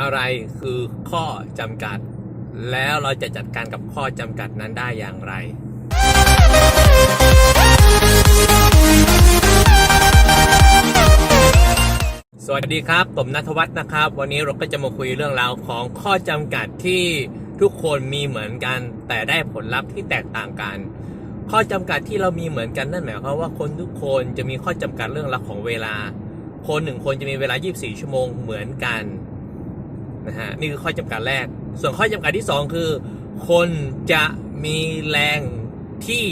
อะไรคือข้อจำกัด แล้วเราจะจัดการกับข้อจำกัดนั้นได้อย่างไรสวัสดีครับ ผมนัทวัฒน์นะครับ วันนี้เราก็จะมาคุยเรื่องราวของข้อจำกัดที่ทุกคนมีเหมือนกัน แต่ได้ผลลัพธ์ที่แตกต่างกัน ข้อจำกัดที่เรามีเหมือนกันนั่นหมายความว่าคนทุกคนจะมีข้อจำกัดเรื่องราวของเวลา คนหนึ่งคนจะมีเวลา 24 ชั่วโมงเหมือนกัน นะฮะนี่คือข้อจำกัดแรก ส่วนข้อจำกัดที่ 2 คือ คนจะมีแรงที่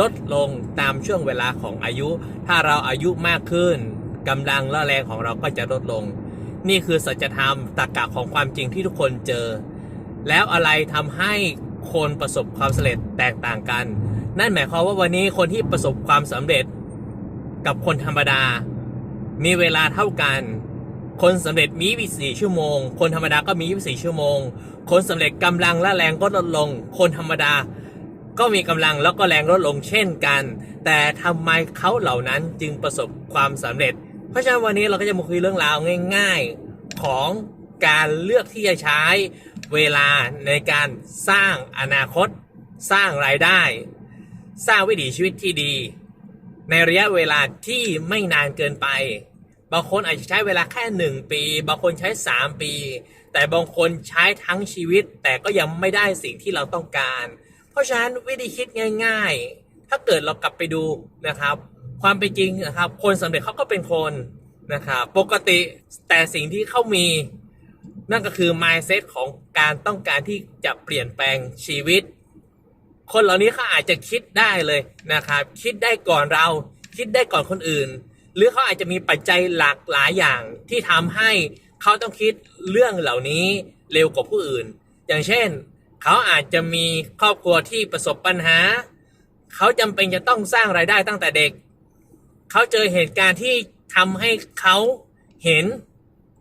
ลดลงตามช่วงเวลาของอายุ ถ้าเราอายุมากขึ้นกำลังและแรงของเราก็จะลดลง นี่คือสัจธรรมตรรกะของความจริงที่ทุกคนเจอ แล้วอะไรทำให้คนประสบความสำเร็จแตกต่างกัน นั่นหมายความว่าวันนี้คนที่ประสบความสำเร็จ กับคนธรรมดา มีเวลาเท่ากัน คนสำเร็จมี 24 ชั่วโมง คนธรรมดาก็มี 24 ชั่วโมง คนสำเร็จกำลังและแรงก็ลดลง คนธรรมดาก็มีกำลังแล้วก็แรงลดลงเช่นกัน แต่ทำไมเขาเหล่านั้นจึงประสบความสำเร็จ เพราะฉะนั้นวันนี้เราก็จะมาคุยเรื่องราวง่าย ๆของการเลือกที่จะใช้เวลาในการสร้างอนาคต สร้างรายได้ สร้างวิถีชีวิตที่ดี ในระยะเวลาที่ไม่นานเกินไป บางคนอาจจะใช้เวลาแค่หนึ่งปี บางคนใช้สามปี แต่บางคนใช้ทั้งชีวิต แต่ก็ยังไม่ได้สิ่งที่เราต้องการ เพราะฉะนั้นวิธีคิดง่าย ๆ ถ้าเกิดเรากลับไปดูนะครับ ความเป็นจริงนะครับ คนสำเร็จเขาก็เป็นคนนะครับปกติแต่สิ่งที่เขามี นั่นก็คือ mindset ของการต้องการที่จะเปลี่ยนแปลงชีวิต คนเหล่านี้เขาอาจจะคิดได้เลยนะครับ คิดได้ก่อนเรา คิดได้ก่อนคนอื่น หรือเขาอาจจะมีปัจจัยหลากหลายอย่างที่ทำให้เขาต้องคิดเรื่องเหล่านี้เร็วกว่าผู้อื่น อย่างเช่น เขาอาจจะมีครอบครัวที่ประสบปัญหา เขาจำเป็นจะต้องสร้างรายได้ตั้งแต่เด็ก เขาเจอเหตุการณ์ที่ทำให้เขาเห็น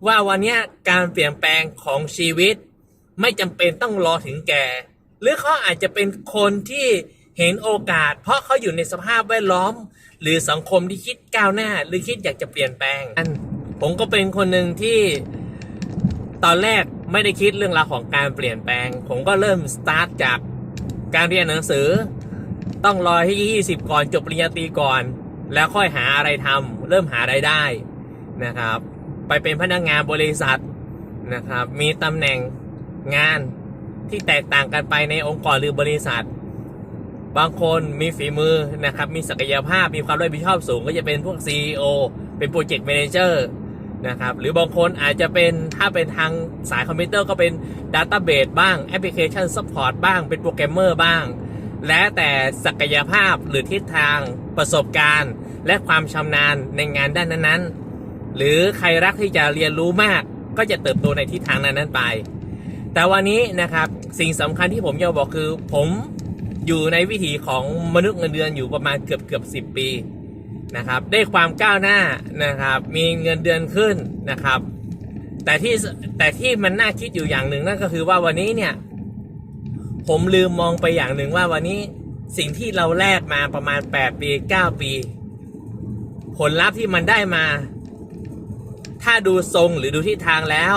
ว่าวันนี้การเปลี่ยนแปลงของชีวิต ไม่จำเป็นต้องรอถึงแก่ หรือเขาอาจจะเป็นคนที่ เห็นโอกาส เพราะเขาอยู่ในสภาพแวดล้อม หรือสังคมที่คิดก้าวหน้า หรือคิดอยากจะเปลี่ยนแปลงผมก็เป็นคนหนึ่งที่ตอนแรกไม่ได้คิดเรื่องราวของการเปลี่ยนแปลง ผมก็เริ่มสตาร์ทจากการเรียนหนังสือ ต้องรอให้ 20 ก่อนจบปริญญาตรีก่อน แล้วค่อยหาอะไรทำเริ่มหารายได้นะครับ ไปเป็นพนักงานบริษัทนะครับ มีตำแหน่งงานที่แตกต่างกันไปในองค์กรหรือบริษัท บางคนมีฝีมือนะครับ มีศักยภาพ มีความรับผิดชอบสูง ก็จะเป็นพวก CEO เป็นโปรเจกต์ a ม a นเจอร์นะครับ หรือบางคนอาจจะเป็นถ้าเป็นทางสายคอมพิวเตอร์ก็เป็น Database บ้าง Application Support บ้าง เป็นโปรแกรมเมอร์บ้าง และแต่ศักยภาพหรือทิศทางประสบการณ์ และความชำนาญในงานด้านนั้นๆ หรือใครรักที่จะเรียนรู้มาก ก็จะเติบโตในทิศทางนั้นๆไป แต่วันนี้นะครับสิ่งสำคัญที่ผมจะบอกคือผม อยู่ในวิถีของมนุษย์เงินเดือนอยู่ประมาณเกือบเกือบสิปีนะครับ ได้ความก้าวหน้านะครับ มีเงินเดือนขึ้นนะครับ แต่ที่แต่ที่มันน่าคิดอยู่อย่างหนึ่งนั่นก็คือว่าวันนี้เนี่ย ผมลืมมองไปอย่างหนึ่งว่าวันนี้สิ่งที่เราแลกมาประมาณ 8 ปี 9 ปี ผลลัพธ์ที่มันได้มา ถ้าดูทรงหรือดูทิศทางแล้ว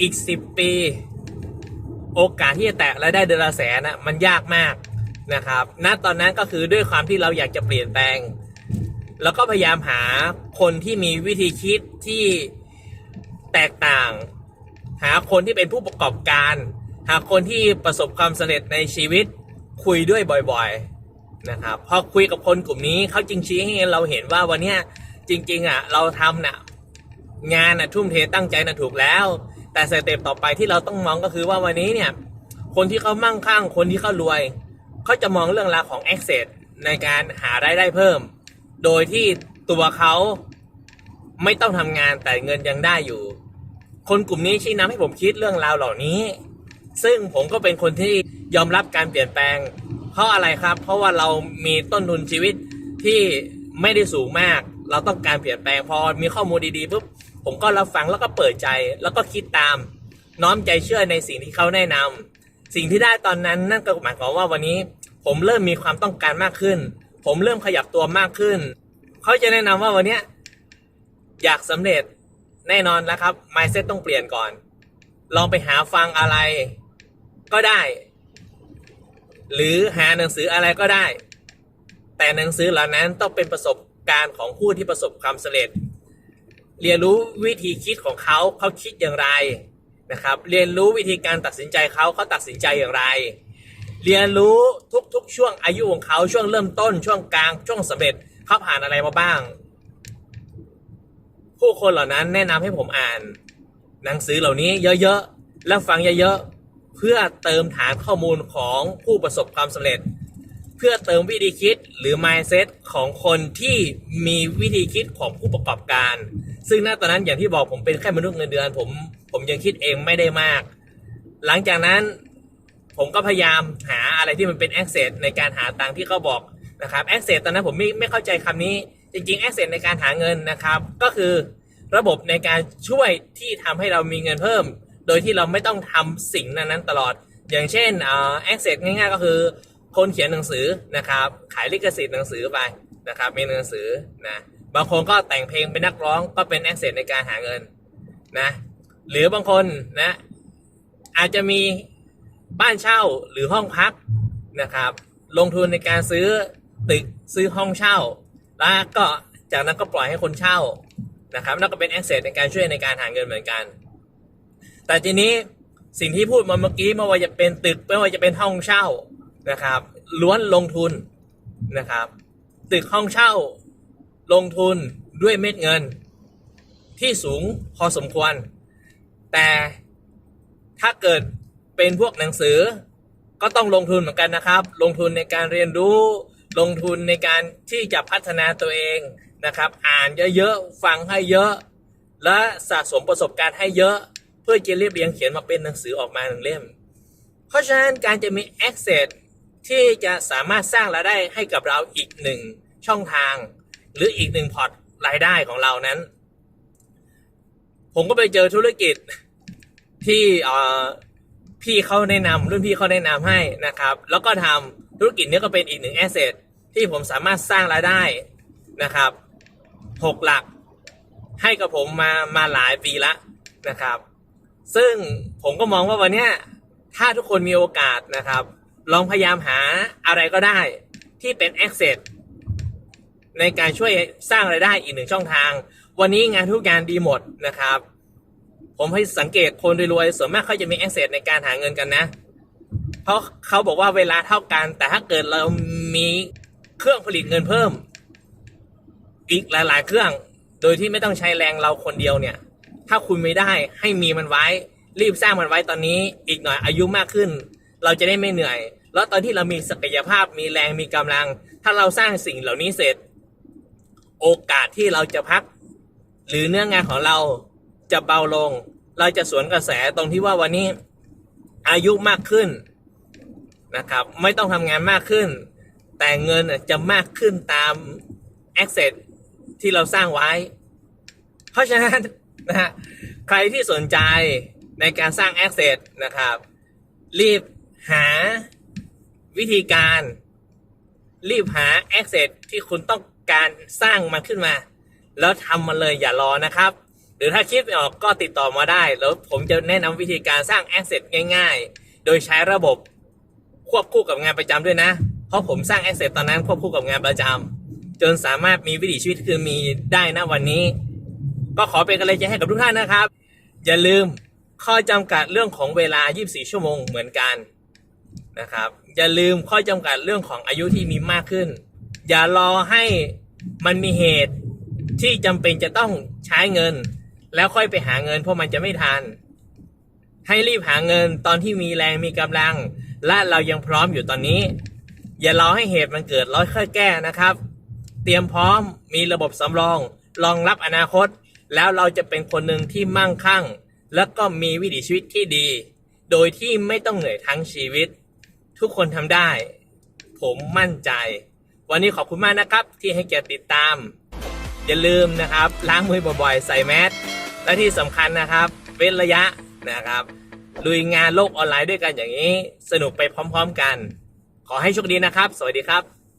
อีก 10 ปี โอกาสที่จะแตะและได้เดือนละแสนนะมันยากมาก นะครับ ณ ตอนนั้นก็คือด้วยความที่เราอยากจะเปลี่ยนแปลง แล้วก็พยายามหาคนที่มีวิธีคิดที่แตกต่าง หาคนที่เป็นผู้ประกอบการ หาคนที่ประสบความสำเร็จในชีวิตคุยด้วยบ่อยๆนะครับ พอคุยกับคนกลุ่มนี้เขาจริงชี้ให้เราเห็นว่าวันนี้จริง ๆอะเราทำน่ะงานน่ะทุ่มเทตั้งใจน่ะถูกแล้ว แต่สเต็ปต่อไปที่เราต้องมองก็คือว่าวันนี้เนี่ยคนที่เขามั่งคั่งคนที่เขารวย เขาจะมองเรื่องราวของ access ในการหารายได้เพิ่ม โดยที่ตัวเขาไม่ต้องทำงานแต่เงินยังได้อยู่ คนกลุ่มนี้ชี้นำให้ผมคิดเรื่องราวเหล่านี้ ซึ่งผมก็เป็นคนที่ยอมรับการเปลี่ยนแปลง เพราะอะไรครับ เพราะว่าเรามีต้นทุนชีวิตที่ไม่ได้สูงมาก เราต้องการเปลี่ยนแปลงพอมีข้อมูลดีๆปุ๊บผมก็รับฟังแล้วก็เปิดใจแล้วก็คิดตาม น้อมใจเชื่อในสิ่งที่เขาแนะนำสิ่งที่ได้ตอนนั้นนั่นก็หมายความว่าวันนี้ ผมเริ่มมีความต้องการมากขึ้น ผมเริ่มขยับตัวมากขึ้น เขาจะแนะนำว่าวันเนี้ยอยากสำเร็จแน่นอนนะครับ mindset ต้องเปลี่ยนก่อน ลองไปหาฟังอะไรก็ได้ หรือหาหนังสืออะไรก็ได้ แต่หนังสือเหล่านั้นต้องเป็นประสบการณ์ของผู้ที่ประสบความสำเร็จ เรียนรู้วิธีคิดของเขาเขาคิดอย่างไรนะครับ เรียนรู้วิธีการตัดสินใจเขาเขาตัดสินใจอย่างไร เรียนรู้ทุกๆ ช่วงอายุของเขาช่วงเริ่มต้น ช่วงกลางช่วงสำเร็จเขาผ่านอะไรมาบ้าง ผู้คนเหล่านั้นแนะนำให้ผมอ่าน หนังสือเหล่านี้เยอะๆและฟังเยอะๆเพื่อเติมฐานข้อมูลของผู้ประสบความสำเร็จ เพื่อเติมวิธีคิดหรือ mindset ของคนที่มีวิธีคิดของผู้ประกอบการ ซึ่งณตอนนั้นอย่างที่บอกผมเป็นแค่มนุษย์เงินเดือน ผมผมยังคิดเองไม่ได้มาก หลังจากนั้น ผมก็พยายามหาอะไรที่มันเป็น access ในการหาตังค์ที่เขาบอกนะครับ access ตอนนั้นผมไม่ไม่เข้าใจคำนี้ จริงๆ access ในการหาเงินนะครับ ก็คือระบบในการช่วยที่ทำให้เรามีเงินเพิ่ม โดยที่เราไม่ต้องทำสิ่งนั้นๆตลอด อย่างเช่นเอ่อ access ง่ายๆ ก็คือ คนเขียนหนังสือนะครับ ขายลิขสิทธิ์หนังสือไปนะครับมีหนังสือนะบางคนก็แต่งเพลงเป็นนักร้องก็เป็น access ในการหาเงินนะหรือบางคนนะอาจจะมี บ้านเช่าหรือห้องพักนะครับ ลงทุนในการซื้อตึกซื้อห้องเช่า แล้วก็จากนั้นก็ปล่อยให้คนเช่านะครับนั่นก็เป็น access ในการช่วยในการหาเงินเหมือนกัน แต่ทีนี้สิ่งที่พูดมาเมื่อกี้ไม่ว่าจะเป็นตึกไม่ว่าจะเป็นห้องเช่านะครับล้วนลงทุนนะครับ ตึกห้องเช่า ลงทุนด้วยเม็ดเงิน ที่สูงพอสมควร แต่ถ้าเกิด เป็นพวกหนังสือ ก็ต้องลงทุนเหมือนกันนะครับ ลงทุนในการเรียนรู้ ลงทุนในการที่จะพัฒนาตัวเองนะครับ อ่านเยอะๆฟังให้เยอะ และสะสมประสบการณ์ให้เยอะ เพื่อจะเรียบเรียงเขียนมาเป็นหนังสือออกมาหนึ่งเล่ม เพราะฉะนั้นการจะมี access ที่จะสามารถสร้างรายได้ให้กับเราอีกหนึ่งช่องทาง หรืออีกหนึ่งพอร์ตรายได้ของเรานั้น ผมก็ไปเจอธุรกิจที่ พี่เขาแนะนำรุ่นพี่เขาแนะนำให้นะครับ แล้วก็ทำธุรกิจนี้ก็เป็นอีกหนึ่งแอสเซทที่ผมสามารถสร้างรายได้นะครับหกหลักให้กับผมมามาหลายปีละนะครับ ซึ่งผมก็มองว่าวันนี้ถ้าทุกคนมีโอกาสนะครับ ลองพยายามหาอะไรก็ได้ที่เป็น access ในการช่วยสร้างไรายได้อีกหนึ่งช่องทาง วันนี้งานทุกงานดีหมดนะครับ ผมให้สังเกตคนรวยๆส่วนมากเขาจะมี access ในการหาเงินกันนะ เพราะเขาบอกว่าเวลาเท่ากัน แต่ถ้าเกิดเรามีเครื่องผลิตเงินเพิ่ม อีกหลาย ๆ เครื่อง โดยที่ไม่ต้องใช้แรงเราคนเดียวเนี่ย ถ้าคุณไม่ได้ให้มีมันไว้ รีบสร้างมันไว้ตอนนี้ อีกหน่อยอายุมากขึ้น เราจะได้ไม่เหนื่อย แล้วตอนที่เรามีศักยภาพมีแรงมีกำลัง ถ้าเราสร้างสิ่งเหล่านี้เสร็จ โอกาสที่เราจะพัก หรือเนื้องานของเรา จะเบาลง เราจะสวนกระแสตรงที่ว่าวันนี้อายุมากขึ้นนะครับ ไม่ต้องทำงานมากขึ้น แต่เงินจะมากขึ้นตาม access ที่เราสร้างไว้ เพราะฉะนั้นนะฮะใครที่สนใจในการสร้าง access นะครับ รีบหาวิธีการ รีบหา access ที่คุณต้องการสร้างมันขึ้นมา แล้วทำมันเลยอย่ารอนะครับ หรือถ้าคิดไม่ออกก็ติดต่อมาได้ แล้วผมจะแนะนำวิธีการสร้าง access ง่าย ๆ โดยใช้ระบบควบคู่กับงานประจำด้วยนะ เพราะผมสร้าง access ตอนนั้นควบคู่กับงานประจำจนสามารถมีวิถีชีวิตคือมีได้นะวันนี้ ก็ขอเป็นกำลังใจให้กับทุกท่านนะครับ อย่าลืมข้อจำกัดเรื่องของเวลา 24 ชั่วโมงเหมือนกันนะครับ อย่าลืมข้อจำกัดเรื่องของอายุที่มีมากขึ้น อย่ารอให้มันมีเหตุที่จำเป็นจะต้องใช้เงิน แล้วค่อยไปหาเงินเพราะมันจะไม่ทัน ให้รีบหาเงินตอนที่มีแรงมีกำลัง และเรายังพร้อมอยู่ตอนนี้ อย่ารอให้เหตุมันเกิดแล้วค่อยแก้นะครับ เตรียมพร้อมมีระบบสำรอง รองรับอนาคต แล้วเราจะเป็นคนหนึ่งที่มั่งคั่ง แล้วก็มีวิถีชีวิตที่ดี โดยที่ไม่ต้องเหนื่อยทั้งชีวิต ทุกคนทำได้ ผมมั่นใจ วันนี้ขอบคุณมากนะครับที่ให้เกียรติติดตามอย่าลืมนะครับ ล้างมือบ่อยๆ ใส่แมส และที่สำคัญนะครับเว้นระยะนะครับลุยงานโลกออนไลน์ด้วยกันอย่างนี้ สนุกไปพร้อม ๆ กัน ขอให้โชคดีนะครับ สวัสดีครับ